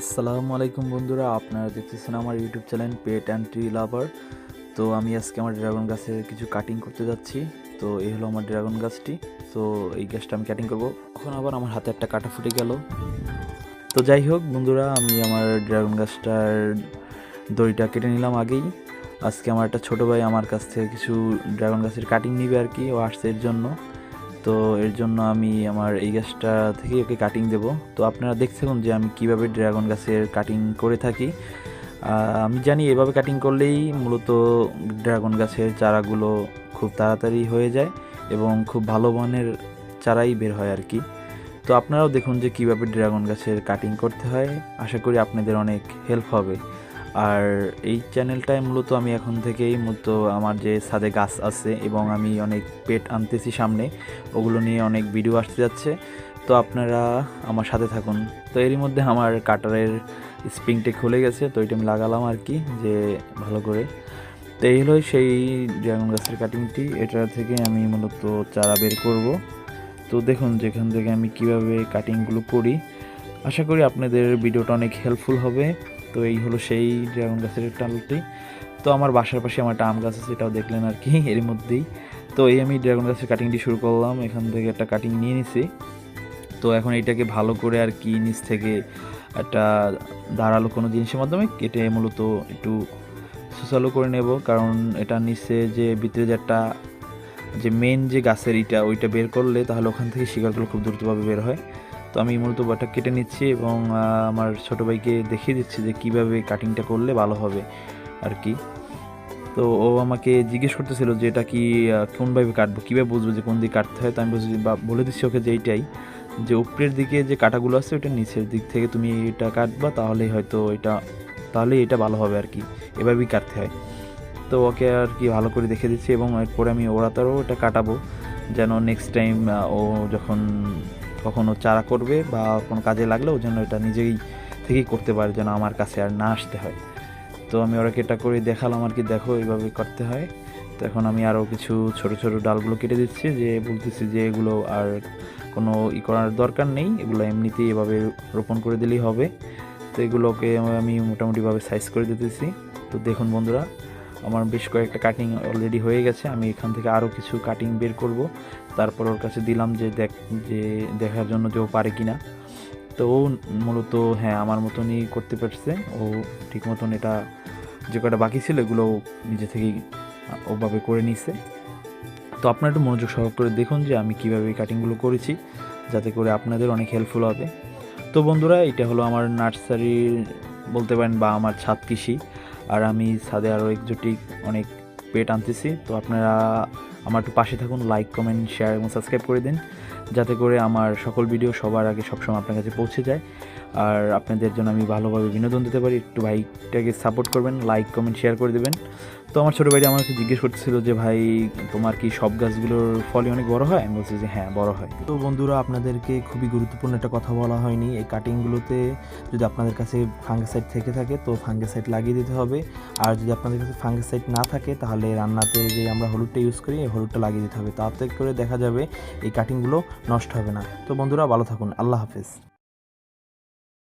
আসসালামু আলাইকুম বন্ধুরা, আপনারা দেখতেছেন আমার YouTube channel pet and tree lover তো আমি আজকে আমার ড্রাগন গাছের কিছু কাটিং করতে যাচ্ছি। তো এই হলো আমার ড্রাগন গাছটি। তো এই গাছটা আমি কাটিং করব। এখন আবার আমার হাতে একটা কাটা ফুটে গেল। তো যাই হোক বন্ধুরা, আমি আমার ড্রাগন গাছটার দড়িটা কেটে নিলাম আগেই। আজকে আমার একটা ছোটো ভাই আমার কাছ থেকে কিছু ড্রাগন গাছের কাটিং নিবে আর কি, ও এর জন্য। তো এর জন্য আমি আমার এই গাছটা থেকে ওকে কাটিং দেব। তো আপনারা দেখছেন যে আমি কীভাবে ড্রাগন গাছের কাটিং করে থাকি। আমি জানি এভাবে কাটিং করলেই মূলত ড্রাগন গাছের চারাগুলো খুব তাড়াতাড়ি হয়ে যায় এবং খুব ভালো মানের চারাই বের হয় আর কি। তো আপনারাও দেখুন যে কীভাবে ড্রাগন গাছের কাটিং করতে হয়। আশা করি আপনাদের অনেক হেল্প হবে। আর এই চ্যানেলটায় মূলত আমি এখন থেকেই মূলত আমার যে ছাদে গাছ আছে এবং আমি অনেক পেট আনতেছি সামনে, ওগুলো নিয়ে অনেক ভিডিও আসতে যাচ্ছে। তো আপনারা আমার সাথে থাকুন। তো এরই মধ্যে আমার কাটারের স্প্রিংটা খুলে গেছে, তো এটা আমি লাগালাম আর কি, যে ভালো করে। তো এই হলো সেই ড্রাগন গাছের কাটিংটি এটা থেকে আমি মূলত চারা বের করব। তো দেখুন, যেখান থেকে আমি কীভাবে কাটিংগুলো করি। আশা করি আপনাদের ভিডিওটা অনেক হেল্পফুল হবে। তো এই হলো সেই ড্রাগন গাছের টালটি তো আমার বাসার পাশে আমার একটা আম গাছ আছে, এটাও দেখলেন আর কি এর মধ্যেই। তো এই আমি ড্রাগন গাছের কাটিংটি শুরু করলাম, এখান থেকে একটা কাটিং নিয়ে নিছি। তো এখন এইটাকে ভালো করে আর কি নিচ থেকে একটা ধারালো কোনো জিনিসের মাধ্যমে কেটে মূলত একটু সুসালো করে নেব, কারণ এটা নিচে যে ভিতরে যে একটা, যে মেন যে গাছের ইটা, ওইটা বের করলে তাহলে ওখান থেকে শিকারগুলো খুব দ্রুতভাবে বের হয়। তো আমি মূলত ওটা কেটে নিচ্ছি এবং আমার ছোটো ভাইকে দেখিয়ে দিচ্ছি যে কীভাবে কাটিংটা করলে ভালো হবে আর কি। তো ও আমাকে জিজ্ঞেস করতেছিল যে এটা কি কোনভাবে কাটবো, কীভাবে বুঝব যে কোন দিকে কাটতে হয়? তো আমি বলছি বা, বলে দিচ্ছি ওকে যে এইটাই, যে উপরের দিকে যে কাটাগুলো আছে ওটা নিচের দিক থেকে তুমি এটা কাটবা, তাহলেই হয়তো এটা, তাহলেই এটা ভালো হবে আর কি, এভাবেই কাটতে হয়। তো ওকে আর কি ভালো করে দেখে দিচ্ছি এবং এরপরে আমি ওড়াতারও এটা কাটাবো, যেন নেক্সট টাইম ও যখন কখনো চারা করবে বা কোনো কাজে লাগলে ও যেন এটা নিজেই থেকেই করতে পারে যেন আমার কাছে আর না আসতে হয়। তো আমি ওরাকে এটা করে দেখালাম আর কি, দেখো, এইভাবে করতে হয়। তো এখন আমি আরও কিছু ছোট ছোট ডালগুলো কেটে দিচ্ছি যে বলতেছি যে এগুলো আর কোনো ই করার দরকার নেই। এগুলো এমনিতেই এভাবে রোপণ করে দিলেই হবে। তো এগুলোকে আমি মোটামুটিভাবে সাইজ করে দিতেছি। তো দেখুন বন্ধুরা আমার বেশ কয়েকটা কাটিং অলরেডি হয়ে গেছে, আমি এখান থেকে আরও কিছু কাটিং বের করব। তারপর ওর কাছে দিলাম যে দেখ, যে দেখার জন্য যে ও পারে কি না তো ও মূলত হ্যাঁ আমার মতনই করতে পারছে। ও ঠিক মতন এটা যে কটা বাকি ছিল, এগুলো নিজে থেকেই ওভাবে করে নিছে। তো আপনারা একটু মনোযোগ সহকারে করে দেখুন যে আমি কীভাবে এই কাটিংগুলো করেছি, যাতে করে আপনাদের অনেক হেল্পফুল হবে। তো বন্ধুরা, এটা হলো আমার নার্সারির বলতে পারেন বা আমার ছাদ কৃষি। আর আমি ছাদে আরও একজোটিক অনেক পেট আনতেছি। তো আপনারা আমার একটু পাশে থাকুন লাইক কমেন্ট শেয়ার এবং সাবস্ক্রাইব করে দিন। যাতে করে আমার সকল ভিডিও সবার আগে সবসময় আপনার কাছে পৌঁছে যায়। আর আপনাদের জন্য আমি ভালোভাবে বিনোদন দিতে পারি। একটু ভাইটাকে সাপোর্ট করবেন লাইক কমেন্ট শেয়ার করে দেবেন। তো আমার ছোটো ভাইটা আমাকে জিজ্ঞেস করতেছিল যে, ভাই, তোমার কি সব গাছগুলোর ফলই অনেক বড় হয়? আমি বলছি যে হ্যাঁ বড় হয়। তো বন্ধুরা, আপনাদেরকে খুবই গুরুত্বপূর্ণ একটা কথা বলা হয়নি। এই কাটিংগুলোতে যদি আপনাদের কাছে ফাঙ্গিসাইড থেকে থাকে, তো ফাঙ্গিসাইড লাগিয়ে দিতে হবে। আর যদি আপনাদের কাছে ফাঙ্গিসাইড না থাকে, তাহলে রান্নাতে যে আমরা হলুদটা ইউজ করি, এই হলুদটা লাগিয়ে দিতে হবে। তাতে করে দেখা যাবে এই কাটিংগুলো নষ্ট হবে না। তো বন্ধুরা, ভালো থাকুন। আল্লাহ হাফেজ।